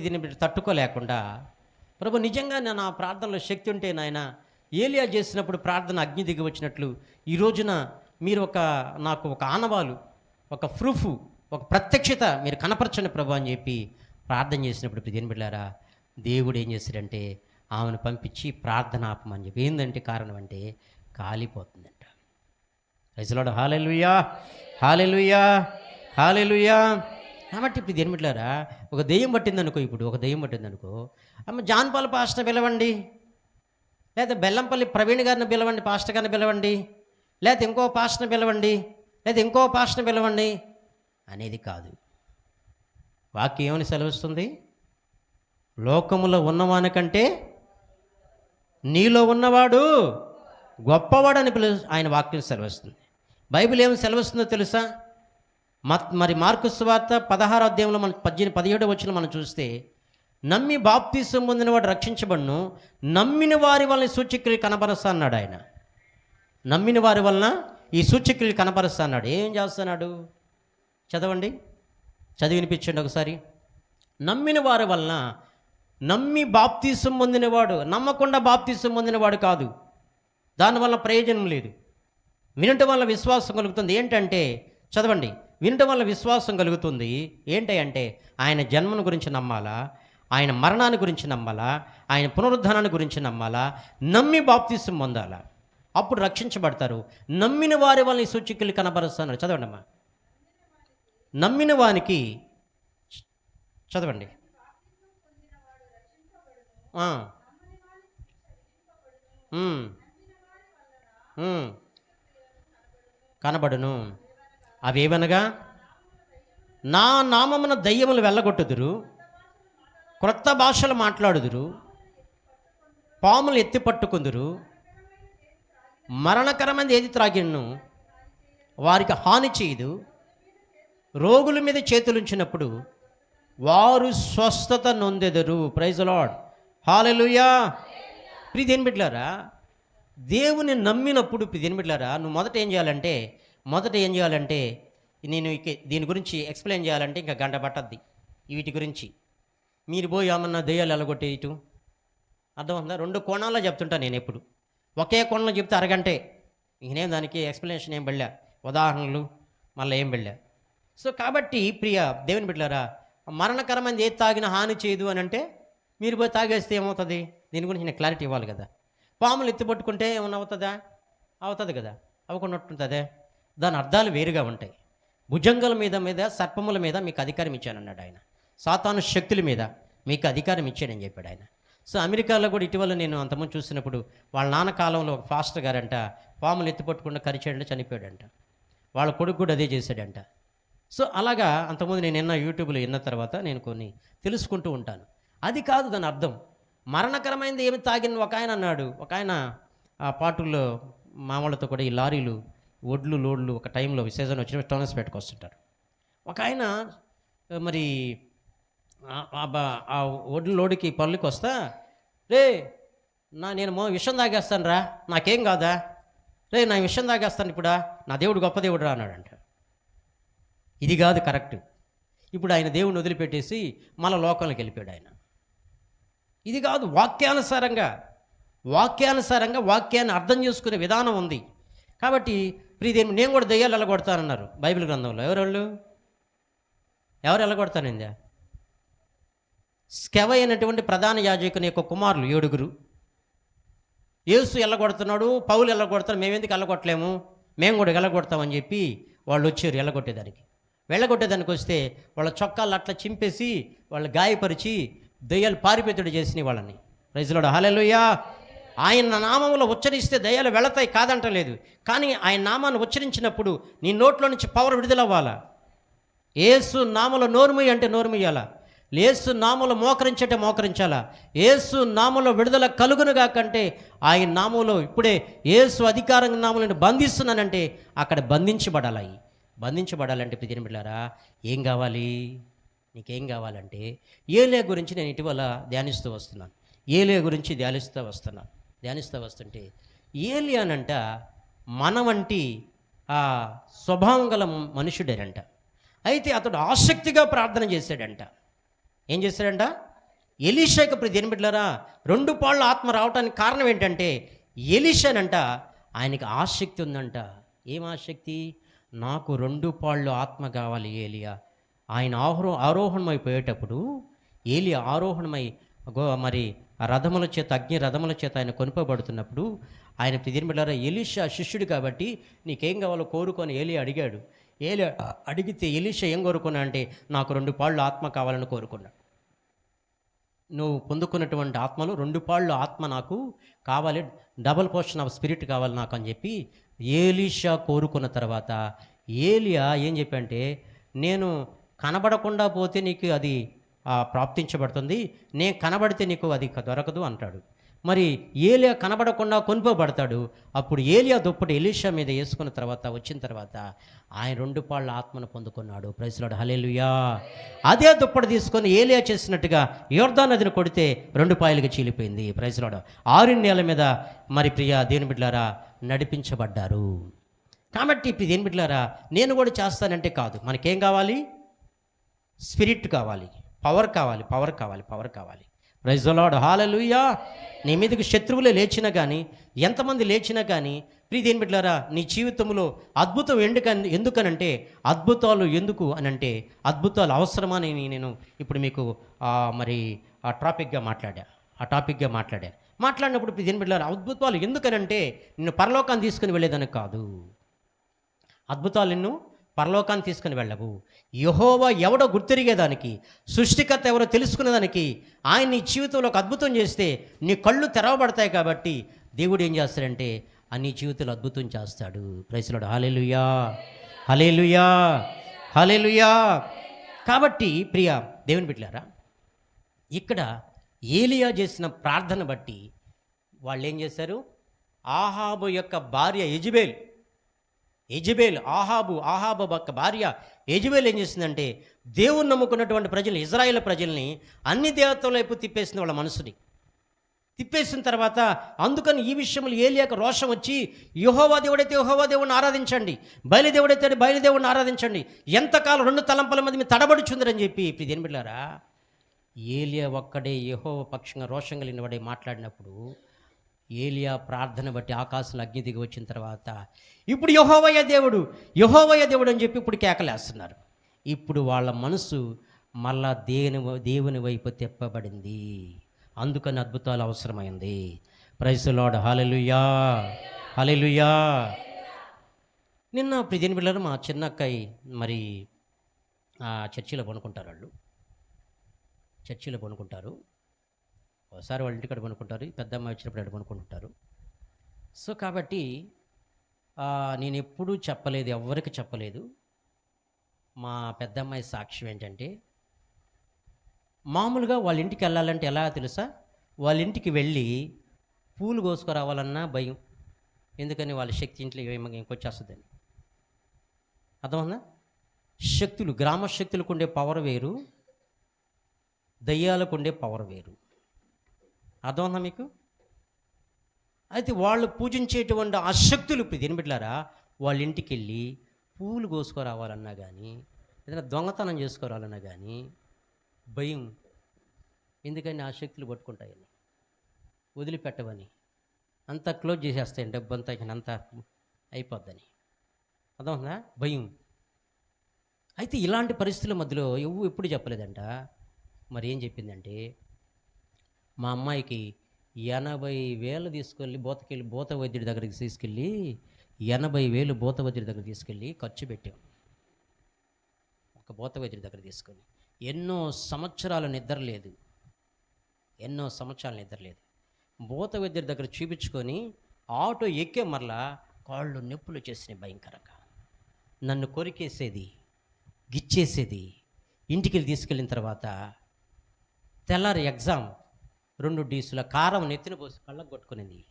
దీన్ని మీరు తట్టుకోలేకుండా ప్రభు నిజంగా నేను ఆ ప్రార్థనలో శక్తి ఉంటే నాయన ఏలియా చేసినప్పుడు ప్రార్థన అగ్ని దిగి వచ్చినట్లు ఈ రోజున మీరు ఒక నాకు ఒక ఆనవాలు ఒక ప్రూఫ్ ఒక ప్రత్యక్షత మీరు కనపరచండి ప్రభు అని చెప్పి ప్రార్థన చేసినప్పుడు దేని బిడ్డారా దేవుడు ఏం చేశాడంటే ఆమెను పంపించి ప్రార్థన ఆపమని చెప్పి. ఏందంటే కారణం అంటే కాలిపోతుందంట. రైతులాడు హాలెలుయా హాలెలుయా హాలెలుయా కాబట్టి ఇప్పుడు దేని బిడ్డారా ఒక దెయ్యం పట్టిందనుకో ఇప్పుడు ఒక దెయ్యం పట్టిందనుకో. అమ్మ జాన్పాల్ పాస్టర్ పిలవండి. లేదా బెల్లంపల్లి ప్రవీణ్ గారిని పిలవండి పాస్టర్ గారిని పిలవండి. లేదా ఇంకో పాస్టర్ని పిలవండి. లేదా ఇంకో పాస్టర్ని పిలవండి. అనేది కాదు. వాక్యం ఏమని సెలవిస్తుంది? లోకములో ఉన్నవానికంటే నీలో ఉన్నవాడు గొప్పవాడని పిలు ఆయన వాక్యం సెలవిస్తుంది. బైబిల్ ఏమి సెలవిస్తుందో తెలుసా? మరి మార్కు స్వార్త పదహారో అధ్యాయంలో మనం పద్దెనిమిది పదిహేడు వచ్చిన మనం చూస్తే నమ్మి బాప్తీసం పొందిన వాడు రక్షించబడును నమ్మిన వారి వలన సూచక్రియలు కనబరుస్తా అన్నాడు ఆయన. నమ్మిన వారి వలన ఈ సూచక్రియలు కనబరుస్తా అన్నాడు. ఏం చేస్తున్నాడు? చదవండి. చదివి వినిపించండి ఒకసారి. నమ్మిన వారి వలన నమ్మి బాప్తీసం పొందినవాడు నమ్మకుండా బాప్తీసం పొందినవాడు కాదు. దానివల్ల ప్రయోజనం లేదు. వినటం వల్ల విశ్వాసం కలుగుతుంది. ఏంటంటే చదవండి. వినటం వల్ల విశ్వాసం కలుగుతుంది. ఏంటి అంటే ఆయన జన్మను గురించి నమ్మాలా? ఆయన మరణాన్ని గురించి నమ్మాలా? ఆయన పునరుద్ధానాన్ని గురించి నమ్మాలా? నమ్మి బాప్తీసం పొందాలా? అప్పుడు రక్షించబడతారు. నమ్మిన వారి వల్ల ఈ సూచికలు కనబరుస్తున్నారు. చదవండి అమ్మా. నమ్మిన వానికి చదవండి. కనబడును. అవేవనగా నా నామమున దయ్యములు వెళ్ళగొట్టుదురు క్రొత్త భాషలు మాట్లాడుదురు పాములు ఎత్తి పట్టుకుందురు మరణకరమైనది ఏది త్రాగిను వారికి హాని చేయదు రోగుల మీద చేతులుంచినప్పుడు వారు స్వస్థత నొందెదరు. ప్రైజ్ లాడ్ హాలెలుయా ప్రీతి బిడ్లారా దేవుని నమ్మినప్పుడు దేని బిడ్లారా నువ్వు మొదట ఏం చేయాలంటే మొదట ఏం చేయాలంటే నేను దీని గురించి ఎక్స్ప్లెయిన్ చేయాలంటే ఇంకా గంట పట్టద్ది. వీటి గురించి. మీరు పోయి ఏమన్నా దెయ్యాలు ఎలగొట్టేయటం అర్థమవుతుందా? రెండు కోణాల్లో చెప్తుంటా నేను ఎప్పుడు. ఒకే కోణంలో చెప్తే అరగంటే. నేనేం దానికి ఎక్స్ప్లెనేషన్ ఏం వెళ్ళా ఉదాహరణలు మళ్ళీ ఏం వెళ్ళా సో కాబట్టి ప్రియ దేవుని బిడ్డలారా మరణకరమైన ఏది తాగిన హాని చేయదు అని అంటే మీరు పోయి తాగేస్తే ఏమవుతుంది? దీని గురించి నేను క్లారిటీ ఇవ్వాలి కదా. పాములు ఎత్తిపట్టుకుంటే ఏమన్నా అవుతుందా? అవుతుంది కదా. అవ్వకుండా ఉంటుందే దాని అర్థాలు వేరుగా ఉంటాయి. భుజంగల మీద మీద సర్పముల మీద మీకు అధికారం ఇచ్చానన్నాడు ఆయన. సాతాను శక్తుల మీద మీకు అధికారం ఇచ్చాడని చెప్పాడు ఆయన. సో అమెరికాలో కూడా ఇటీవల నేను అంతకుముందు చూసినప్పుడు వాళ్ళ నాన్న కాలంలో ఒక ఫాస్టర్ గారంట పాములు ఎత్తిపట్టుకుండా కరిచాడంట చనిపోయాడంట. వాళ్ళ కొడుకు కూడా అదే చేశాడంట. సో అలాగా అంతకుముందు నేను ఎన్న యూట్యూబ్లో విన్న తర్వాత నేను కొన్ని తెలుసుకుంటూ ఉంటాను. అది కాదు దాని అర్థం. మరణకరమైనది ఏమి తాగిన ఒక ఆయన అన్నాడు. ఒక ఆయన ఆ పాటుల్లో మామూలతో కూడా ఈ లారీలు ఒడ్లు లోడ్లు ఒక టైంలో సీజన్ వచ్చిన టోనస్ పెట్టుకొస్తుంటారు ఒక ఆయన మరి ఆ- బ- ఒడ్లు లోడుకి పళ్ళుకి వస్తా? రే నా నేను విషం తాగేస్తాను రా నాకేం కాదా? రే నా విషం తాగేస్తాను ఇప్పుడా? నా దేవుడు గొప్ప దేవుడు రా అన్నాడంట ఇది కాదు కరెక్ట్. ఇప్పుడు ఆయన దేవుడిని వదిలిపెట్టేసి మళ్ళా లోకంలోకి వెళ్ళిపోయాడు ఆయన. ఇది కాదు వాక్యానుసారంగా. వాక్యానుసారంగా వాక్యాన్ని అర్థం చేసుకునే విధానం ఉంది. కాబట్టి ప్రీతి నేను కూడా దయ్యాలు వెళ్ళగొడతానన్నారు బైబిల్ గ్రంథంలో. ఎవరెళ్ళు? ఎవరు వెళ్ళగొడతానండి స్కెవ అయినటువంటి ప్రధాన యాజకుని యొక్క కుమారులు ఏడుగురు. యేసు వెళ్ళగొడుతున్నాడు పౌలు ఎల్లగొడతాడు మేమెందుకు వెళ్ళగొట్టలేము మేము కూడా వెళ్ళగొడతామని చెప్పి వాళ్ళు వచ్చారు వెళ్ళగొట్టేదానికి వెళ్ళగొట్టేదానికి వస్తే వాళ్ళ చొక్కాలు అట్లా చింపేసి వాళ్ళు గాయపరిచి దయ్యాలు పారిపోతుడు చేసిన వాళ్ళని. రైతులోడు హాలెలుయ్యా ఆయన నామంలో ఉచ్చరిస్తే దయాలు వెళతాయి కాదంటలేదు. కానీ ఆయన నామాన్ని ఉచ్చరించినప్పుడు నీ నోట్లో నుంచి పవర్ విడుదలవ్వాలా? ఏసు నామలో నోరుమయ్య అంటే నోరుమయ్యాలా? ఏసు నామలో మోకరించటే మోకరించాలా? ఏసు నామలో విడుదల కలుగునుగా కంటే ఆయన నామంలో ఇప్పుడే ఏసు అధికారం నామలను బంధిస్తున్నానంటే అక్కడ బంధించబడాలి బంధించబడాలంటే ప్రతిని బిడ్డారా ఏం కావాలి? నీకేం కావాలంటే ఏలే గురించి నేను ఇటీవల ధ్యానిస్తూ వస్తున్నాను. ఏలే గురించి ధ్యానిస్తూ వస్తున్నాను. ధ్యానిస్తూ వస్తుంటే ఏలి అనంట మన వంటి ఆ స్వభావం గల మనుషుడేనంట. అయితే అతడు ఆసక్తిగా ప్రార్థన చేశాడంట. ఏం చేశాడంట? ఎలీషాకి ఇప్పుడు దేని బిడ్డలారా రెండు పాళ్ళు ఆత్మ రావడానికి కారణం ఏంటంటే ఎలీషానంట ఆయనకి ఆసక్తి ఉందంట. ఏం ఆసక్తి? నాకు రెండు పాళ్ళు ఆత్మ కావాలి ఏలియా. ఆయన ఆహ్రో ఆరోహణమైపోయేటప్పుడు ఏలియా ఆరోహణమై గో మరి ఆ రథముల చేత అగ్ని రథముల చేత ఆయన కొనుపబడుతున్నప్పుడు ఆయన ప్రతిదిన బిడ్డారా ఎలీషా శిష్యుడు కాబట్టి నీకేం కావాలో కోరుకొని ఏలి అడిగాడు. ఏలి అడిగితే ఎలీషా ఏం కోరుకున్నా అంటే నాకు రెండు పాళ్ళు ఆత్మ కావాలని కోరుకున్నాడు నువ్వు పొందుకున్నటువంటి ఆత్మలు రెండు పాళ్ళు ఆత్మ నాకు కావాలి డబల్ పోర్షన్ ఆఫ్ స్పిరిట్ కావాలి నాకు అని చెప్పి ఏలీషా కోరుకున్న తర్వాత ఏలియా ఏం చెప్పంటే నేను కనబడకుండా పోతే నీకు అది ప్రాప్తించబడుతుంది. నేను కనబడితే నీకు అది దొరకదు అంటాడు. మరి ఏలియా కనబడకుండా కొనిపోబడతాడు అప్పుడు ఏలియా దుప్పటి ఎలీషా మీద వేసుకున్న తర్వాత వచ్చిన తర్వాత ఆయన రెండు పాళ్ళ ఆత్మను పొందుకున్నాడు. ప్రైస్లాడు హలేలుయా అదే దుప్పటి తీసుకొని ఏలియా చేసినట్టుగా యోర్ధా నదిని కొడితే రెండు పాయలుగా చీలిపోయింది. ప్రైస్లాడు ఆరు నేల మీద మరి ప్రియ దేని బిడ్లారా నడిపించబడ్డారు. కాబట్టి ఇప్పుడు దేని బిడ్లారా నేను కూడా చేస్తానంటే కాదు. మనకేం కావాలి? స్పిరిట్ కావాలి. పవర్ కావాలి పవర్ కావాలి పవర్ కావాలి. ప్రైజలాడ్ హాలలుయా నీ మీదకి శత్రువులే లేచినా కానీ ఎంతమంది లేచినా కానీ ప్రీదేని బిడ్డారా నీ జీవితంలో అద్భుతం ఎందుక ఎందుకనంటే అద్భుతాలు ఎందుకు అని అంటే అద్భుతాలు అవసరమని నేను ఇప్పుడు మీకు మరి ఆ టాపిక్గా మాట్లాడా ఆ టాపిక్గా మాట్లాడా. మాట్లాడినప్పుడు ప్రీదేని బిడ్డారా అద్భుతాలు ఎందుకనంటే నిన్ను పరలోకాన్ని తీసుకుని వెళ్ళేదని కాదు. అద్భుతాలు నిన్ను పరలోకాన్ని తీసుకుని వెళ్ళవు. యహోవా ఎవడో గుర్తిరిగేదానికి సృష్టికర్త ఎవరో తెలుసుకునేదానికి ఆయన నీ జీవితంలో ఒక అద్భుతం చేస్తే నీ కళ్ళు తెరవబడతాయి కాబట్టి దేవుడు ఏం చేస్తాడంటే ఆ నీ జీవితంలో అద్భుతం చేస్తాడు. ప్రైసులాడు హలేలుయా హలేలుయా హలేలుయా కాబట్టి ప్రియ దేవుని బిడ్డలారా ఇక్కడ ఏలియా చేసిన ప్రార్థన బట్టి వాళ్ళు ఏం చేశారు? ఆహాబు యొక్క భార్య యజుబేల్ యజబేల్ ఆహాబు ఆహాబు యొక్క భార్య యజబేల్ ఏం చేసిందంటే దేవుని నమ్ముకున్నటువంటి ప్రజలు ఇజ్రాయేల్ ప్రజల్ని అన్ని దేవతల వైపు తిప్పేసింది వాళ్ళ మనసుని. తిప్పేసిన తర్వాత అందుకని ఈ విషయంలో ఏలియాక రోషం వచ్చి యహోవా దేవుడైతే యహోవా దేవుడిని ఆరాధించండి బయలుదేవుడైతే బయలుదేవుడిని ఆరాధించండి ఎంతకాలం రెండు తలంపల మంది మీ తడబడుచుందరని చెప్పి ఇప్పుడు దేని బిడ్డారా ఏలియా ఒక్కడే యహోవ పక్షంగా రోషం కలిగిన వాడే మాట్లాడినప్పుడు ఏలియా ప్రార్థన బట్టి ఆకాశంలో అగ్ని దిగి వచ్చిన తర్వాత ఇప్పుడు యహోవయ్య దేవుడు యహోవయ్య దేవుడు అని చెప్పి ఇప్పుడు కేకలేస్తున్నారు. ఇప్పుడు వాళ్ళ మనసు మళ్ళా దేవుని దేవుని వైపు తిప్పబడింది. అందుకని అద్భుతాలు అవసరమైంది. ప్రైసులాడ్ హలెలుయా హలెలుయా నిన్న ప్రిదిన పిల్లలు మా చిన్నక్కయ్య మరి ఆ చర్చిలో పనుకుంటారు వాళ్ళు. చర్చిలో పనుకుంటారు. ఒకసారి వాళ్ళ ఇంటికి అడుగునుకుంటారు పెద్ద అమ్మాయి వచ్చినప్పుడు అక్కడ సో కాబట్టి నేను ఎప్పుడూ చెప్పలేదు ఎవరికి చెప్పలేదు. మా పెద్ద అమ్మాయి సాక్ష్యం ఏంటంటే మామూలుగా వాళ్ళ ఇంటికి వెళ్ళాలంటే ఎలా తెలుసా? వాళ్ళ ఇంటికి వెళ్ళి పూలు కోసుకురావాలన్నా భయం. ఎందుకని వాళ్ళ శక్తి ఇంట్లో ఏమో ఇంకొచ్చేస్తుందని. అర్థమవుందా శక్తులు గ్రామ శక్తులకు ఉండే పవర్ వేరు దయ్యాలకు ఉండే పవర్ వేరు. అర్థమవుందా మీకు? అయితే వాళ్ళు పూజించేటువంటి అశక్తులు శక్తులు ఇప్పుడు వాళ్ళ ఇంటికి వెళ్ళి పూలు కోసుకురావాలన్నా కానీ ఏదైనా దొంగతనం చేసుకురావాలన్నా కానీ భయం. ఎందుకని? ఆ శక్తులు పట్టుకుంటాయని. వదిలిపెట్టవని. అంతా క్లోజ్ చేసేస్తాయి. డబ్బు అంతా ఇక అంతా అయిపోద్దని. అర్థమవుతుందా? భయం. అయితే ఇలాంటి పరిస్థితుల మధ్యలో ఎవ్వు ఎప్పుడు చెప్పలేదంట. మరి ఏం చెప్పిందంటే మా అమ్మాయికి ఎనభై వేలు తీసుకెళ్ళి బోతకెళ్ళి బూత వైద్యుడి దగ్గరికి తీసుకెళ్ళి ఎనభై వేలు బూత వైద్యుడి దగ్గర తీసుకెళ్ళి ఖర్చు పెట్టాం. ఒక బూత వైద్యుడి దగ్గర తీసుకొని. ఎన్నో సంవత్సరాలు నిద్ర లేదు. ఎన్నో సంవత్సరాలు నిద్ర లేదు. బోత వైద్యుడి దగ్గర చూపించుకొని ఆటో ఎక్కే మరలా కాళ్ళు నొప్పులు చేసినాయి భయంకరంగా. నన్ను కొరికేసేది గిచ్చేసేది. ఇంటికి వెళ్ళి తీసుకెళ్ళిన తర్వాత తెల్లారి ఎగ్జామ్ రెండు డీసుల కారం నెత్తిన పోసి కళ్ళకు కొట్టుకునింది.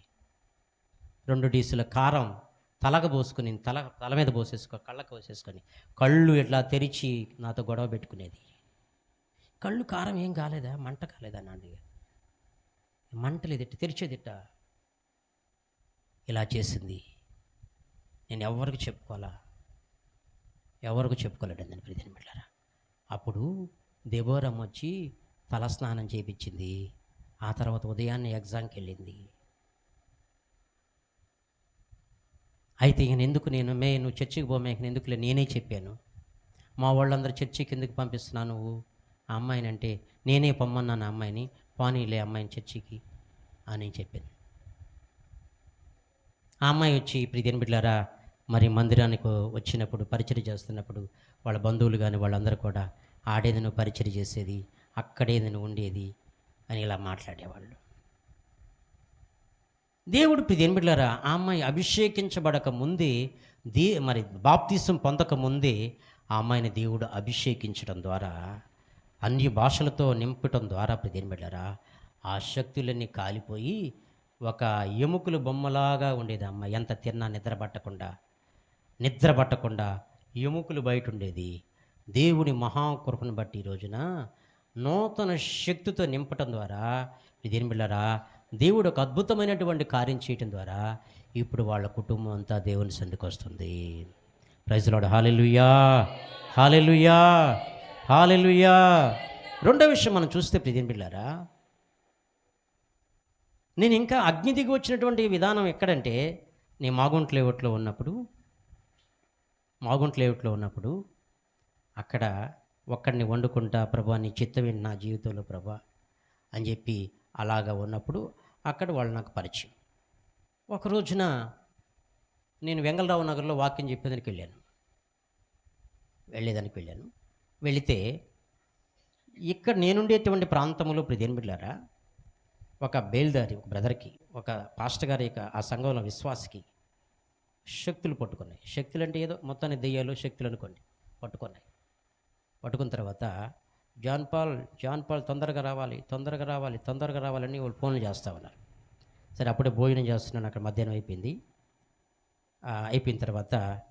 రెండు డీసుల కారం తలగ పోసుకుని తల తల మీద పోసేసుకో కళ్ళకు పోసేసుకొని కళ్ళు ఇట్లా తెరిచి నాతో గొడవ పెట్టుకునేది. కళ్ళు కారం ఏం కాలేదా? మంట కాలేదా నాండి మంటలేదిట్ట తెరిచేదిట్ట. ఇలా చేసింది. నేను ఎవరికి చెప్పుకోవాలా? ఎవరికి చెప్పుకోలేడండి ప్రీతిని బిడ్డారా అప్పుడు దేవోరం వచ్చి తలస్నానం చేయించింది ఆ తర్వాత ఉదయాన్నే ఎగ్జామ్కి వెళ్ళింది అయితే ఇక ఎందుకు నేను మే నువ్వు చర్చికి పోమే ఎందుకు ఎందుకులే? నేనే చెప్పాను. మా వాళ్ళందరూ చర్చికి ఎందుకు పంపిస్తున్నాను నువ్వు? ఆ అమ్మాయిని అంటే నేనే పొమ్మన్నాను ఆ అమ్మాయిని. పానీలే అమ్మాయిని చర్చికి అని చెప్పింది ఆ అమ్మాయి వచ్చి ప్రీతిని బిడ్డారా మరి మందిరానికి వచ్చినప్పుడు పరిచయం చేస్తున్నప్పుడు వాళ్ళ బంధువులు కానీ వాళ్ళందరూ కూడా ఆడేది నువ్వు పరిచయం చేసేది అక్కడేది నువ్వు ఉండేది అని ఇలా మాట్లాడేవాళ్ళు. దేవుడు దేని బిడ్డారా ఆ అమ్మాయి అభిషేకించబడక ముందే దే మరి బాప్తీసం పొందక ముందే ఆ అమ్మాయిని దేవుడు అభిషేకించడం ద్వారా అన్ని భాషలతో నింపటం ద్వారా దేని బిడ్డారా ఆ శక్తులన్నీ కాలిపోయి ఒక ఎముకలు బొమ్మలాగా ఉండేది అమ్మాయి. ఎంత తిన్నా నిద్ర పట్టకుండా నిద్ర పట్టకుండా ఎముకలు బయట ఉండేది. దేవుని మహాకృపను బట్టి ఈ రోజున నూతన శక్తితో నింపటం ద్వారా ఇదేం బిళ్ళరా దేవుడు ఒక అద్భుతమైనటువంటి కార్యం చేయటం ద్వారా ఇప్పుడు వాళ్ళ కుటుంబం అంతా దేవుని సందుకు వస్తుంది. ప్రైజ్లాడు హాలెలుయా హాలెలుయా హాలెలుయా రెండో విషయం మనం చూస్తే ప్రిదేం బిళ్ళారా నేను ఇంకా అగ్ని దిగి వచ్చినటువంటి విధానం ఎక్కడంటే నేను మాగుంట్ లేఅవుట్లో ఉన్నప్పుడు మాగుంట్ లేఅవుట్లో ఉన్నప్పుడు అక్కడ ఒక్కడిని వండుకుంటా ప్రభా నీ చిత్తమేంటి నా జీవితంలో ప్రభా? అని చెప్పి అలాగా ఉన్నప్పుడు అక్కడ వాళ్ళు నాకు పరిచయం. ఒక రోజున నేను వెంగళరావు నగర్లో వాక్యం చెప్పేదానికి వెళ్ళాను. వెళ్ళేదానికి వెళ్ళాను. వెళితే ఇక్కడ నేనుండేటువంటి ప్రాంతంలో ప్రదేన్బిడ్లారా ఒక బేల్దారి ఒక బ్రదర్కి ఒక పాస్టర్ గారి యొక్క ఆ సంఘంలో విశ్వాసకి శక్తులు పట్టుకున్నాయి. శక్తులు అంటే ఏదో మొత్తాన్ని దెయ్యాలు శక్తులు అనుకోండి పట్టుకున్నాయి. పట్టుకున్న తర్వాత జాన్ పాల్ జాన్ పాల్ తొందరగా రావాలి తొందరగా రావాలి తొందరగా రావాలని వాళ్ళు ఫోన్లు చేస్తూ ఉన్నారు. సరే అప్పుడే భోజనం చేస్తున్నాను అక్కడ మధ్యాహ్నం అయిపోయింది. అయిపోయిన తర్వాత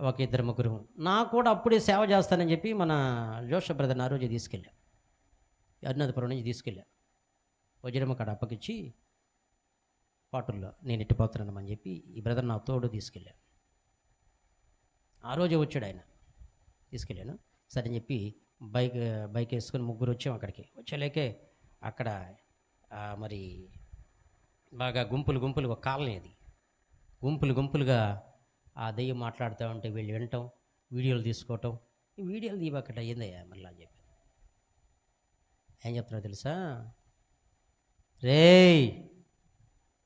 ఒక ఇద్దరు ముగ్గురు నాకు కూడా అప్పుడే సేవ చేస్తానని చెప్పి మన జోష బ్రదర్ని ఆ రోజు తీసుకెళ్ళా. అరుణాథపురం నుంచి తీసుకెళ్ళా. వజ్రమ్మ కాడ అప్పకిచ్చి పాటల్లో నేను ఎట్టిపోతున్నాను అని చెప్పి ఈ బ్రదర్ నా తోడు తీసుకెళ్ళా ఆ రోజే వచ్చాడు ఆయన. తీసుకెళ్ళాను. సరే అని చెప్పి బైక్ బైక్ వేసుకొని ముగ్గురు వచ్చాం అక్కడికి. వచ్చేలేకే అక్కడ మరి బాగా గుంపులు గుంపులు ఒక కాలనీ అది. గుంపులు గుంపులుగా ఆ దెయ్యం మాట్లాడుతూ ఉంటే వీళ్ళు వినటం వీడియోలు తీసుకోవటం ఈ వీడియోలు తీయబక్కడ ఏందయ్యా మళ్ళీ అని చెప్పి ఏం చెప్తున్నా తెలుసా? రేయ్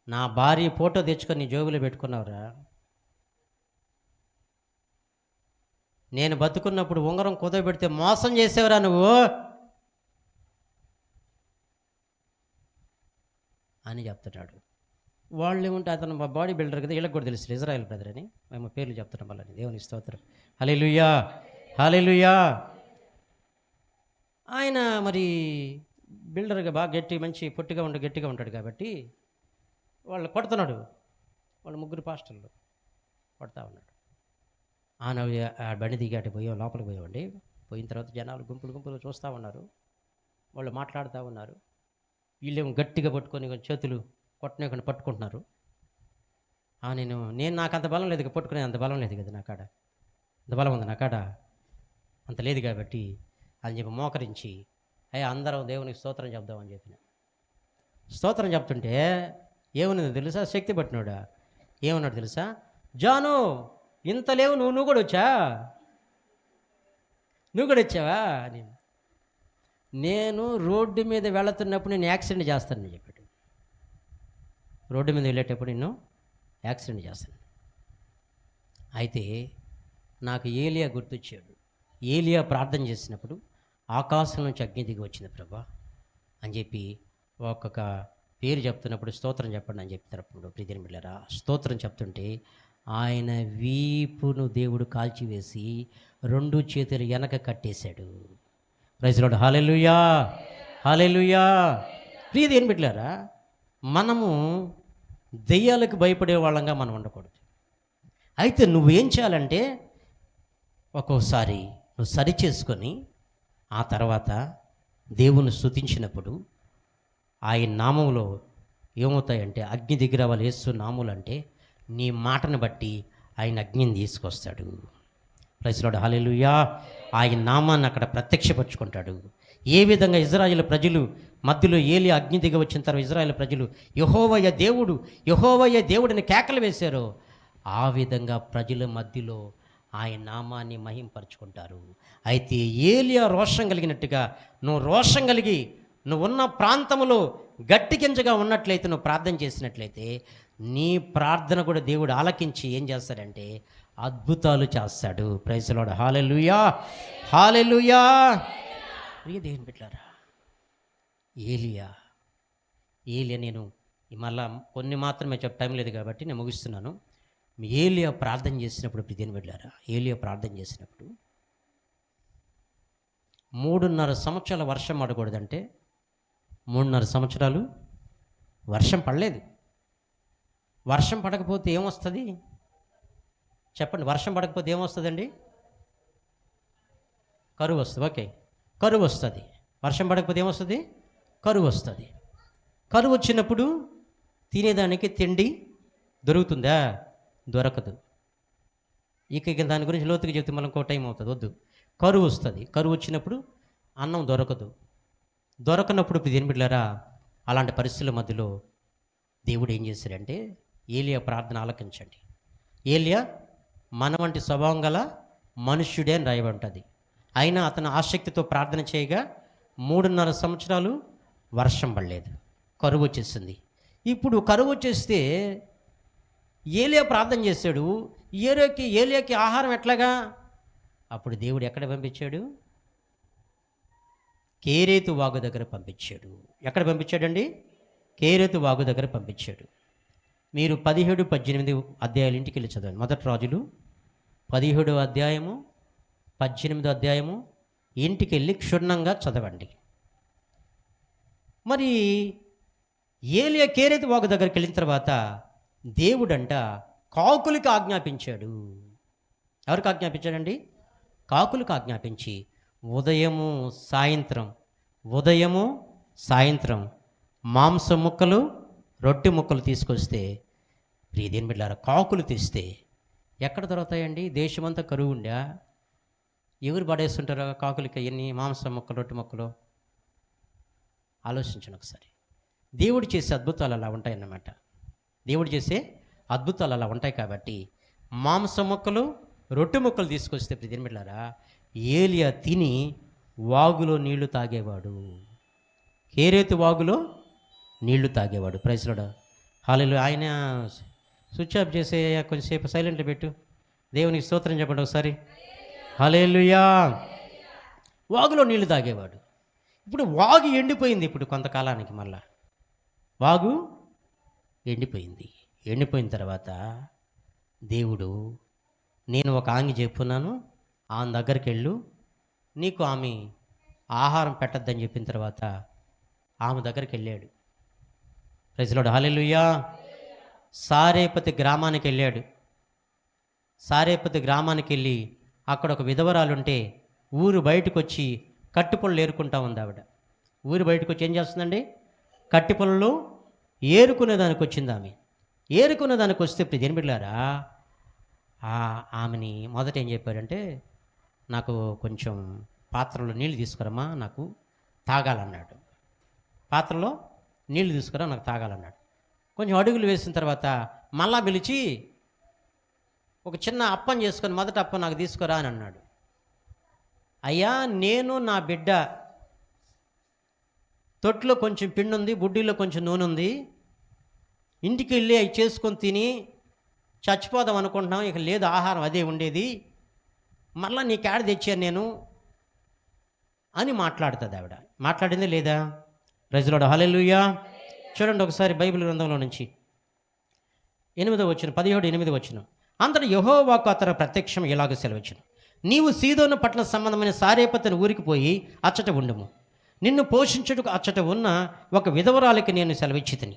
నా భార్య ఫోటో తెచ్చుకొని నీ జోబులో పెట్టుకున్నావురా. నేను బతుకున్నప్పుడు ఉంగరం కుదవబెడితే మోసం చేసేవరా నువ్వు? అని చెప్తున్నాడు. వాళ్ళు ఏముంటే అతను మా బాడీ బిల్డర్ కదా వీళ్ళకి కూడా తెలుసు ఇజ్రాయెల్ బ్రదర్ అని. మేము పేర్లు చెప్తున్నాం వాళ్ళని దేవుని స్తోత్రం. హలే హలే ఆయన మరి బిల్డర్గా బాగా గట్టి మంచి పొట్టిగా ఉండి గట్టిగా ఉంటాడు కాబట్టి వాళ్ళు కొడుతున్నాడు. వాళ్ళు ముగ్గురు పాస్టర్లు కొడతా ఉన్నాడు ఆ బండి దిగాటి పోయాం లోపలికి పోయామండి. పోయిన తర్వాత జనాలు గుంపులు గుంపులు చూస్తూ ఉన్నారు. వాళ్ళు మాట్లాడుతూ ఉన్నారు. వీళ్ళేమో గట్టిగా పట్టుకొని చేతులు కొట్టనేకుండా పట్టుకుంటున్నారు. ఆ నేను నేను నాకు అంత బలం లేదు పట్టుకునే అంత బలం లేదు కదా నా కాడ. అంత బలం ఉంది నా కాడ. అంత లేదు కాబట్టి అని చెప్పి మోకరించి అయ్యా అందరం దేవునికి స్తోత్రం చెప్దామని చెప్పిన. స్తోత్రం చెప్తుంటే ఏమున్నది తెలుసా? శక్తి పట్టినోడా? ఏమన్నాడు తెలుసా? జాను! ఇంత లేవు నువ్వు నువ్వు కూడా వచ్చా? నువ్వు కూడా వచ్చావా? అని నేను రోడ్డు మీద వెళుతున్నప్పుడు నేను యాక్సిడెంట్ చేస్తానని చెప్పాడు. రోడ్డు మీద వెళ్ళేటప్పుడు నేను యాక్సిడెంట్ చేస్తాను. అయితే నాకు ఏలియా గుర్తొచ్చాడు. ఏలియా ప్రార్థన చేసినప్పుడు ఆకాశం నుంచి అగ్ని దిగి వచ్చింది ప్రభా అని చెప్పి ఒక్కొక్క పేరు చెప్తున్నప్పుడు స్తోత్రం చెప్పండి అని చెప్పినప్పుడు ప్రీతిని బిళ్ళరా స్తోత్రం చెప్తుంటే ఆయన వీపును దేవుడు కాల్చివేసి రెండు చేతులు వెనక కట్టేశాడు. ప్రైజ్లోడ్ హాలెలుయా హాలెలుయా ప్రియది ఏం పెట్టలేరా మనము దెయ్యాలకు భయపడే వాళ్ళంగా మనం ఉండకూడదు. అయితే నువ్వేం చేయాలంటే ఒక్కోసారి నువ్వు సరి చేసుకొని ఆ తర్వాత దేవుని స్తుతించినప్పుడు ఆయన నామంలో ఏమవుతాయంటే అగ్ని దగ్గర వాళ్ళు వేస్తూ నాములు అంటే నీ మాటను బట్టి ఆయన అగ్నిని తీసుకొస్తాడు. ప్రైస్లాడు హాలేలుయా ఆయన నామాన్ని అక్కడ ప్రత్యక్షపరుచుకుంటాడు. ఏ విధంగా ఇజ్రాయిల్ ప్రజలు మధ్యలో ఏలి అగ్ని దిగి వచ్చిన తర్వాత ఇజ్రాయేల్ ప్రజలు యహోవయ్య దేవుడు యహోవయ్య దేవుడిని కేకలు వేశారో ఆ విధంగా ప్రజల మధ్యలో ఆయన నామాన్ని మహింపరుచుకుంటారు. అయితే ఏలియా రోషం కలిగినట్టుగా నువ్వు రోషం కలిగి నువ్వు ఉన్న ప్రాంతంలో గట్టిగింజగా ఉన్నట్లయితే నువ్వు ప్రార్థన చేసినట్లయితే నీ ప్రార్థన కూడా దేవుడు ఆలకించి ఏం చేస్తాడంటే అద్భుతాలు చేస్తాడు. ప్రైసలోడు హాలెలుయా హాలెలుయా ప్రియ దేవుని బిడ్డారా ఏలియా ఏలియా నేను మళ్ళా కొన్ని మాత్రమే చెప్ప టైం లేదు కాబట్టి నేను ముగిస్తున్నాను. ఏలియా ప్రార్థన చేసినప్పుడు ప్రిదేని వెళ్ళారా ఏలియా ప్రార్థన చేసినప్పుడు మూడున్నర సంవత్సరాల వర్షం పడకూడదంటే మూడున్నర సంవత్సరాలు వర్షం పడలేదు. వర్షం పడకపోతే ఏమొస్తుంది? చెప్పండి వర్షం పడకపోతే ఏమొస్తుందండి? కరువు వస్తుంది ఓకే. కరువు వస్తుంది వర్షం పడకపోతే ఏమొస్తుంది? కరువు వస్తుంది కరువు వచ్చినప్పుడు తినేదానికి తిండి దొరుకుతుందా? దొరకదు. ఇక ఇక దాని గురించి లోతుగా చెప్తే మనం ఇంకో టైం అవుతుంది వద్దు. కరువు వస్తుంది. కరువు వచ్చినప్పుడు అన్నం దొరకదు. దొరకనప్పుడు దేని బిడ్డారా అలాంటి పరిస్థితుల మధ్యలో దేవుడు ఏం చేశాడంటే ఏలియా ప్రార్థన ఆలకించండి. ఏలియా మన వంటి స్వభావం గల మనుష్యుడే అని రాయబడి ఉంటుంది అయినా అతను ఆసక్తితో ప్రార్థన చేయగా మూడున్నర సంవత్సరాలు వర్షం పడలేదు. కరువు వచ్చేసింది. ఇప్పుడు కరువు వచ్చేస్తే ఏలియా ప్రార్థన చేశాడు. ఏలియాకి ఏలియాకి ఆహారం ఎట్లాగా? అప్పుడు దేవుడు ఎక్కడ పంపించాడు? కేరేతు వాగు దగ్గర పంపించాడు. ఎక్కడ పంపించాడండి? కేరేతు వాగు దగ్గర పంపించాడు. మీరు పదిహేడు పద్దెనిమిది అధ్యాయాలు ఇంటికి వెళ్ళి చదవండి. మొదటి రాజులు పదిహేడు అధ్యాయము పద్దెనిమిదో అధ్యాయము ఇంటికి వెళ్ళి క్షుణ్ణంగా చదవండి. మరి ఏలియా కేరేతు వాగు దగ్గరికి వెళ్ళిన తర్వాత దేవుడంట కాకులకి ఆజ్ఞాపించాడు. ఎవరికి ఆజ్ఞాపించాడండి? కాకులకు ఆజ్ఞాపించి ఉదయము సాయంత్రం ఉదయము సాయంత్రం మాంసం ముక్కలు రొట్టె ముక్కలు తీసుకొస్తే ప్రియదేని బిడ్డారా కాకులు తెస్తే ఎక్కడ దొరుకుతాయండి? దేశమంతా కరువు ఉండా ఎవరు పడేస్తుంటారు కాకులకి ఎన్ని మాంసం ముక్కలు రొట్టె ముక్కలు? ఆలోచించండి ఒకసారి. దేవుడు చేసే అద్భుతాలు అలా ఉంటాయన్నమాట. దేవుడు చేసే అద్భుతాలు అలా ఉంటాయి కాబట్టి మాంసం మొక్కలు రొట్టె మొక్కలు తీసుకొస్తే ప్రతినిమిట్లారా ఏలియా తిని వాగులో నీళ్ళు తాగేవాడు. హేరేతు వాగులో నీళ్ళు తాగేవాడు. ప్రైస్లోడ హాలీలో ఆయన స్విచ్ ఆఫ్ చేసే కొంచెంసేపు సైలెంట్ పెట్టు. దేవునికి స్తోత్రం చెప్పండి ఒకసారి. హలేలుయా వాగులో నీళ్ళు తాగేవాడు. ఇప్పుడు వాగు ఎండిపోయింది ఇప్పుడు కొంతకాలానికి మళ్ళా. వాగు ఎండిపోయింది. ఎండిపోయిన తర్వాత దేవుడు నేను ఒక ఆంగి చెప్పున్నాను. ఆమె దగ్గరికి వెళ్ళు. నీకు ఆమె ఆహారం పెట్టద్దని చెప్పిన తర్వాత ఆమె దగ్గరికి వెళ్ళాడు. ప్రజలోడు హాలెలుయ్యా సారేపతి గ్రామానికి వెళ్ళాడు. సారేపతి గ్రామానికి వెళ్ళి అక్కడ ఒక విధవరాలు ఉంటే ఊరు బయటకు వచ్చి కట్టుపళ్ళు ఏరుకుంటా ఉంది ఆవిడ. ఊరు బయటకు వచ్చి ఏం చేస్తుందండి? కట్టిపొలలు ఏరుకునే దానికి వచ్చింది ఆమె. ఏరుకునే దానికి వస్తే ఇప్పుడు దేని బిడ్డారా ఆమెని మొదట ఏం చెప్పారంటే నాకు కొంచెం పాత్రలో నీళ్ళు తీసుకురమ్మా నాకు తాగాలన్నాడు. పాత్రలో నీళ్ళు తీసుకురా నాకు తాగాలన్నాడు. కొంచెం అడుగులు వేసిన తర్వాత మళ్ళా పిలిచి ఒక చిన్న అప్పం చేసుకొని మొదట అప్పం నాకు తీసుకురా అని అన్నాడు. అయ్యా నేను నా బిడ్డ. తొట్టులో కొంచెం పిండి ఉంది బుడ్డీలో కొంచెం నూనె ఉంది. ఇంటికి వెళ్ళి అవి చేసుకొని తిని చచ్చిపోదాం అనుకుంటున్నాం ఇక లేదు ఆహారం అదే ఉండేది. మళ్ళీ నీ క్యాడ తెచ్చాను నేను అని మాట్లాడుతుంది ఆవిడ. మాట్లాడిందే లేదా? ప్రజలోడు హలెలుయా చూడండి ఒకసారి బైబిల్ గ్రంథంలో నుంచి. ఎనిమిదో వచ్చిన పదిహేడు ఎనిమిది వచ్చిన అంతటి యహోవాకు అతను ప్రత్యక్షం ఇలాగ సెలవిచ్చిన. నీవు సీదోను పట్ల సంబంధమైన సారేపతిని ఊరికి పోయి అచ్చట ఉండుము. నిన్ను పోషించుటకు అచ్చట ఉన్న ఒక విధవరాలికి నేను సెలవిచ్చితిని.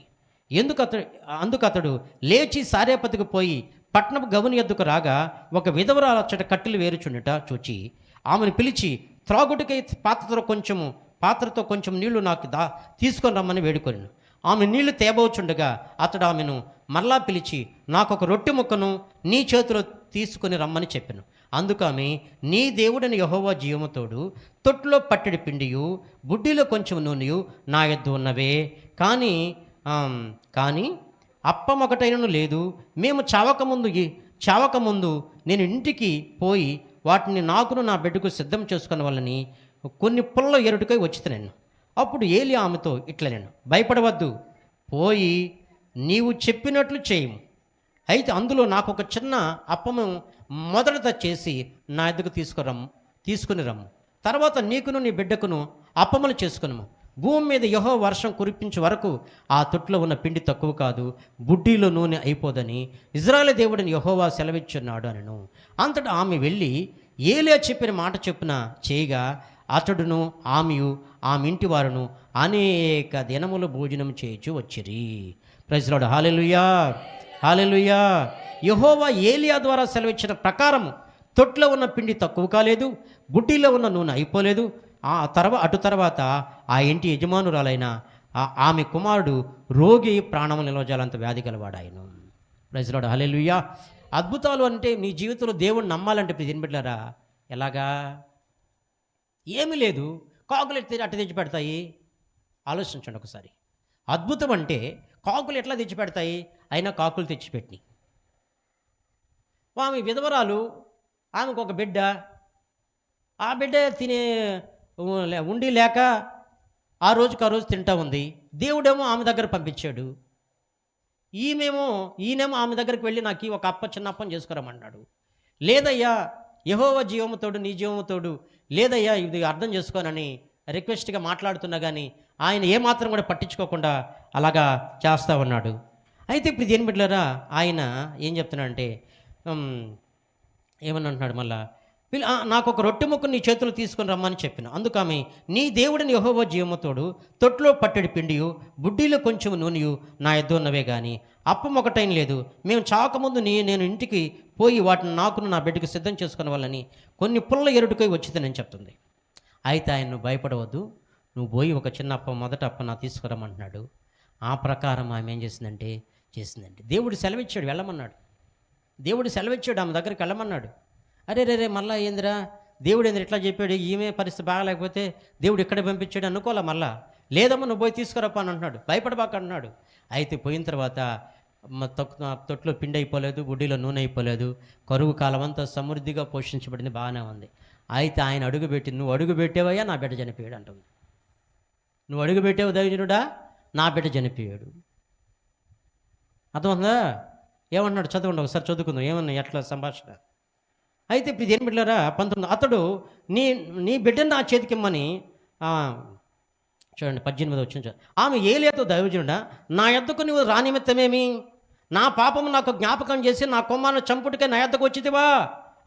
ఎందుకు అతడు అందుకు అతడు లేచి సారేపతికి పోయి పట్నపు గవుని ఎద్దుకు రాగా ఒక విధవరాలు అచ్చట కట్టెలు వేరుచుండుట చూచి ఆమెను పిలిచి త్రాగుటికై పాత్రతో కొంచెము పాత్రతో కొంచెం నీళ్ళు నాకు దా తీసుకొని రమ్మని వేడుకొనిను. ఆమె నీళ్ళు తేబోచుండగా అతడు ఆమెను మరలా పిలిచి నాకు ఒక రొట్టె ముక్కను నీ చేతిలో తీసుకొని రమ్మని చెప్పాను. అందుకని నీ దేవుడని యహోవా జీవముతోడు తొట్టులో పట్టడి పిండియు బుడ్డిలో కొంచెం నూనెయు నా యొద్ద ఉన్నవే. కానీ కానీ అప్పం ఒకటైనను లేదు. మేము చావకముందు చావకముందు నేను ఇంటికి పోయి వాటిని నాకును నా బిడ్డకు సిద్ధం చేసుకున్న వాళ్ళని కొన్ని పుల్ల ఎరుడుకై వచ్చి నేను అప్పుడు ఏలి ఆమెతో ఇట్లా నేను భయపడవద్దు పోయి నీవు చెప్పినట్లు చేయము. అయితే అందులో నాకు ఒక చిన్న అప్పము మొదట చేసి నా ఎద్దుకు తీసుకురమ్ము తీసుకుని రమ్ము. తర్వాత నీకును నీ బిడ్డకును అప్పములు చేసుకునము. భూమి మీద యహో వర్షం కురిపించే వరకు ఆ తొట్లో ఉన్న పిండి తక్కువ కాదు బుడ్డీలో నూనె అయిపోదని ఇజ్రాయల్ దేవుడిని యహోవా సెలవిచ్చున్నాడు అనను. అంతటా ఆమె వెళ్ళి ఏలియా చెప్పిన మాట చెప్పున చేయగా అతడును ఆమెయు ఆమె ఇంటి వారును అనేక దినములు భోజనం చేయించు వచ్చిరి. ప్రజలాడు హాలెలుయా హాలెలుయా యహోవా ఏలియా ద్వారా సెలవిచ్చిన ప్రకారం తొట్లో ఉన్న పిండి తక్కువ కాలేదు బుడ్డిలో ఉన్న నూనె అయిపోలేదు. ఆ తర్వా అటు తర్వాత ఆ ఇంటి యజమానురాలైన ఆమె కుమారుడు రోగి ప్రాణం నిలవజాలంత వ్యాధి గలవాడు ఆయన ప్రజలాడు హలెలుయా అద్భుతాలు అంటే మీ జీవితంలో దేవుణ్ణి నమ్మాలంటే ఇప్పుడు తినబెట్టారా ఎలాగా? ఏమీ లేదు. కాకులు ఎత్తి అట్ట తెచ్చి పెడతాయి. ఆలోచించండి ఒకసారి. అద్భుతం అంటే కాకులు ఎట్లా తెచ్చి పెడతాయి? అయినా కాకులు తెచ్చిపెట్టి ఆమె విధవరాలు ఆమెకు ఒక బిడ్డ. ఆ బిడ్డ తినే ఉండి లేక ఆ రోజుకి ఆ రోజు తింటా ఉంది. దేవుడేమో ఆమె దగ్గర పంపించాడు. ఈమెమో ఈయనేమో ఆమె దగ్గరికి వెళ్ళి నాకు ఒక అప్ప చిన్న అప్పం చేసుకురమన్నాడు లేదయ్యా యహోవ జీవముతోడు నీ జీవముతోడు లేదయ్యా ఇది అర్థం చేసుకోనని రిక్వెస్ట్గా మాట్లాడుతున్నా కానీ ఆయన ఏమాత్రం కూడా పట్టించుకోకుండా అలాగా చేస్తూ ఉన్నాడు. అయితే ఇప్పుడు దేని బిడ్డలారా ఆయన ఏం చెప్తున్నాడంటే ఉమ్, ఏమని అంటున్నాడు మళ్ళీ? పిల్ల నాకు ఒక రొట్టె ముక్క నీ చేతులు తీసుకుని రమ్మని చెప్పిన. అందుకని నీ దేవుడిని యహోవో జీవముతోడు తొట్లో పట్టడి పిండియు బుడ్డీలో కొంచెం నూనెయు నా ఎద్దు ఉన్నవే కానీ అప్పం ఒకటైన లేదు. మేము చావకముందు నీ నేను ఇంటికి పోయి వాటిని నాకును నా బిడ్డకు సిద్ధం చేసుకునే వాళ్ళని కొన్ని పుల్ల ఎరుడుకై వచ్చిందని చెప్తుంది. అయితే ఆయన నువ్వు భయపడవద్దు. నువ్వు పోయి ఒక చిన్న అప్ప మొదట అప్ప నా తీసుకురమ్మంటున్నాడు. ఆ ప్రకారం ఆమె ఏం చేసిందంటే చేసిందంటే దేవుడు సెలవిచ్చాడు వెళ్ళమన్నాడు. దేవుడు సెలవిచ్చాడు ఆమె దగ్గరికి వెళ్ళమన్నాడు. అరే రే రే మళ్ళా ఏందిరా? దేవుడు ఏంది ఇట్లా చెప్పాడు? ఈమె పరిస్థితి బాగాలేకపోతే దేవుడు ఇక్కడ పంపించాడు అనుకోలే మళ్ళా? లేదమ్మా నువ్వు పోయి తీసుకురప్ప అని అంటున్నాడు. భయపడబాక అంటున్నాడు. అయితే పోయిన తర్వాత తొట్లో పిండి అయిపోలేదు గుడ్డిలో నూనె అయిపోలేదు. కరువు కాలం అంతా సమృద్ధిగా పోషించబడింది బాగానే ఉంది. అయితే ఆయన అడుగుపెట్టి నువ్వు అడుగు పెట్టేవయ్యా నా బిడ్డ చనిపోయాడు అంటుంది. నువ్వు అడుగు పెట్టావు దైవజనుడా నా బిడ్డ చనిపోయాడు. అర్థమవుతుందా? ఏమన్నాడు చదవండి ఒకసారి చదువుకుందాం. ఏమన్నా ఎట్లా సంభాషణ? అయితే ఇప్పుడు బిడ్డలారా పంతొమ్మిది అతడు నీ నీ బిడ్డను నా చేతికి ఇమ్మని చూడండి పద్దెనిమిది వచ్చిన ఆమె ఏలియాతో దైవజనుడా నా ఎద్దకు నువ్వు రానిమిత్తమేమి? నా పాపము నాకు జ్ఞాపకం చేసి నా కొమ్మాను చంపుటికే నా ఎద్దకు వచ్చితివా?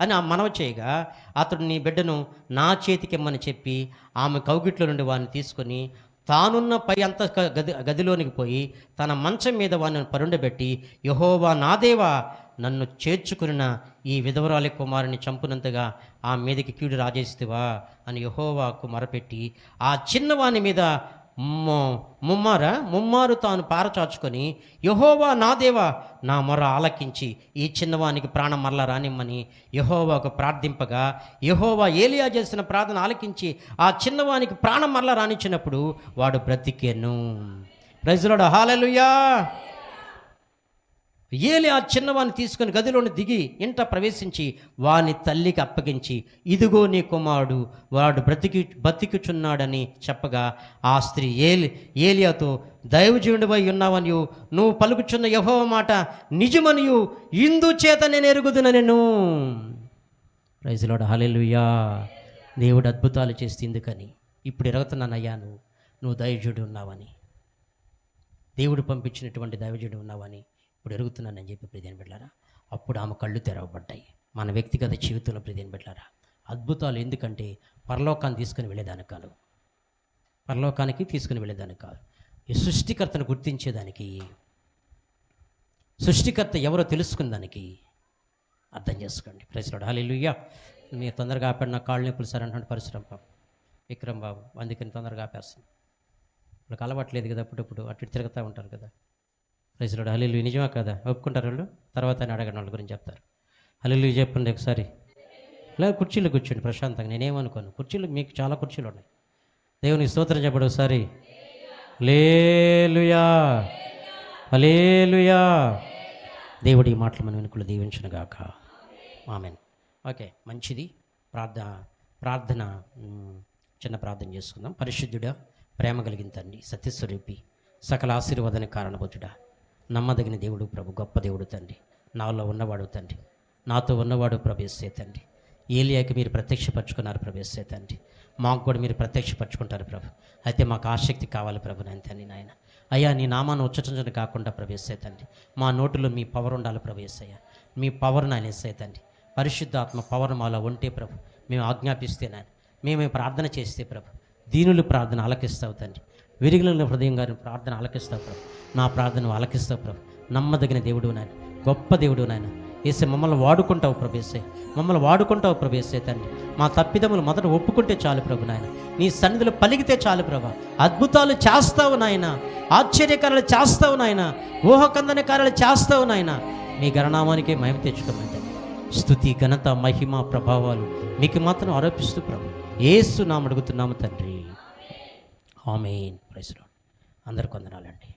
అని ఆ మనవ చేయగా అతడు నీ బిడ్డను నా చేతికి ఇమ్మని చెప్పి ఆమె కౌగిట్లో నుండి వాడిని తీసుకొని తానున్న పై అంత గది గదిలోనికి పోయి తన మంచం మీద వాడిని పరుండబెట్టి యహోవా నాదేవా నన్ను చేర్చుకున్న ఈ విధవరాలి కుమారుని చంపునంతగా ఆ మీదకి కీడు రాజేస్తువా అని యహోవాకు మరపెట్టి ఆ చిన్నవాని మీద ముమ్మార? ముమ్మారు తాను పారచాచుకొని యహోవా నా దేవా నా మొర ఆలకించి ఈ చిన్నవానికి ప్రాణం మరల రానిమ్మని యహోవాకు ప్రార్థింపగా యహోవా ఏలియా చేసిన ప్రార్థన ఆలకించి ఆ చిన్నవానికి ప్రాణం మరల రానిచ్చినప్పుడు వాడు బ్రతికెను. ప్రజలుడు హాలలుయా ఏలి ఆ చిన్నవాని తీసుకుని గదిలోని దిగి ఇంట ప్రవేశించి వాని తల్లికి అప్పగించి ఇదిగో నీ కుమారుడు వాడు బ్రతికి బతికిచున్నాడని చెప్పగా ఆ స్త్రీ ఏలి ఏలియాతో దైవజీవుడివై ఉన్నావనియు నువ్వు పలుకుచున్న యహోవ మాట నిజమనియు ఇందు చేత నేను ఎరుగుదున నేను ప్రైజ్లోడ హలెలుయా దేవుడు అద్భుతాలు చేస్తుంది కానీ ఇప్పుడు ఎరుగుతున్నానయ్యా నువ్వు నువ్వు దైవజుడు ఉన్నావని దేవుడు పంపించినటువంటి దైవజుడు ఉన్నావని ఇప్పుడు ఎరుగుతున్నానని చెప్పి ప్రదేని పెట్టారా అప్పుడు ఆమె కళ్ళు తెరవబడ్డాయి. మన వ్యక్తిగత జీవితంలో ప్రదేని పెట్టారా అద్భుతాలు ఎందుకంటే పరలోకాన్ని తీసుకుని వెళ్ళేదానికి కాదు. పరలోకానికి తీసుకుని వెళ్ళేదానికి కాదు. ఈ సృష్టికర్తను గుర్తించేదానికి సృష్టికర్త ఎవరో తెలుసుకునేదానికి అర్థం చేసుకోండి. ప్రైస్లాడు హాలేలుయ్యా మీరు తొందరగా ఆపాడు. నా కాళ్ళు నొప్పులు సార్ అంటే పరిశ్రమ బాబు విక్రమ్ బాబు అందుకని తొందరగా ఆపేస్తాను. వాళ్ళకి అలవాట్లేదు కదా అప్పుడప్పుడు. అటు ఇటు తిరుగుతూ ఉంటారు కదా. ప్రైజ్లాడు. హలీలు నిజమా కదా? ఒప్పుకుంటారు వాళ్ళు? తర్వాత అని అడగండి వాళ్ళ గురించి చెప్తారు. హలీలు చెప్పండి ఒకసారి. ఇలా కుర్చీలో కూర్చోండి ప్రశాంతంగా. నేనేమనుకోను? కుర్చీలు మీకు చాలా కుర్చీలు ఉన్నాయి. దేవునికి స్తోత్రం చెప్పడు ఒకసారి. లేలుయా అలేలుయా దేవుడి మాటలు మనం వెనుకలు దీవించిన గాక. ఆమెన్. ఓకే మంచిది. ప్రార్థన ప్రార్థన చిన్న ప్రార్థన చేసుకుందాం. పరిశుద్ధుడా ప్రేమ కలిగిన తండ్రి సత్యస్వరూపి సకల ఆశీర్వాదానికి కారణభూతుడా. నమ్మదగిన దేవుడు ప్రభు గొప్ప దేవుడు తండ్రి. నాలో ఉన్నవాడు తండ్రి. నాతో ఉన్నవాడు ప్రవేశే తండ్రి. ఏలియాకి మీరు ప్రత్యక్షపరచుకున్నారు ప్రవేశే తండ్రి. మాకు కూడా మీరు ప్రత్యక్షపరచుకుంటారు ప్రభు. అయితే మాకు ఆసక్తి కావాలి ప్రభు నేను తండ్రి నాయన. అయ్యా నీ నామాన్ని ఉచ్చటించడం కాకుండా ప్రవేశే తండ్రి. మా నోటిలో మీ పవర్ ఉండాలి ప్రవేశయ్యా మీ పవర్ను అనేసే తండ్రి. పరిశుద్ధాత్మ పవర్ మాలో ఉంటే ప్రభు మేము ఆజ్ఞాపిస్తే నాయన మేము ప్రార్థన చేస్తే ప్రభు దీనులు ప్రార్థన ఆలకిస్తావు తండ్రి. విరిగిన హృదయం గారిని ప్రార్థన ఆలకిస్తావు ప్రభు. నా ప్రార్థన ఆలకిస్తావు ప్రభు. నమ్మదగిన దేవుడు నాయన. గొప్ప దేవుడు నాయన. ఏసే మమ్మల్ని వాడుకుంటావు ప్రభేసే మమ్మల్ని వాడుకుంటావు ప్రభేసే తండ్రి. మా తప్పిదములు మొదట ఒప్పుకుంటే చాలు ప్రభు నాయన. నీ సన్నిధిలో పలికితే చాలు ప్రభు. అద్భుతాలు చేస్తావు నాయన. ఆశ్చర్యకారాలు చేస్తావు నాయన. ఊహకందని కార్యాలు చేస్తావు నాయన. మీ గణనామానికే మహిమ తెచ్చుకోమంటే స్థుతి ఘనత మహిమ ప్రభావాలు మీకు మాత్రం ఆరోపిస్తూ ప్రభు. ఏసు నామడుగుతున్నాము తండ్రి. ఆమెయిన్ ప్రైస్ అందరికి వందనాలండి.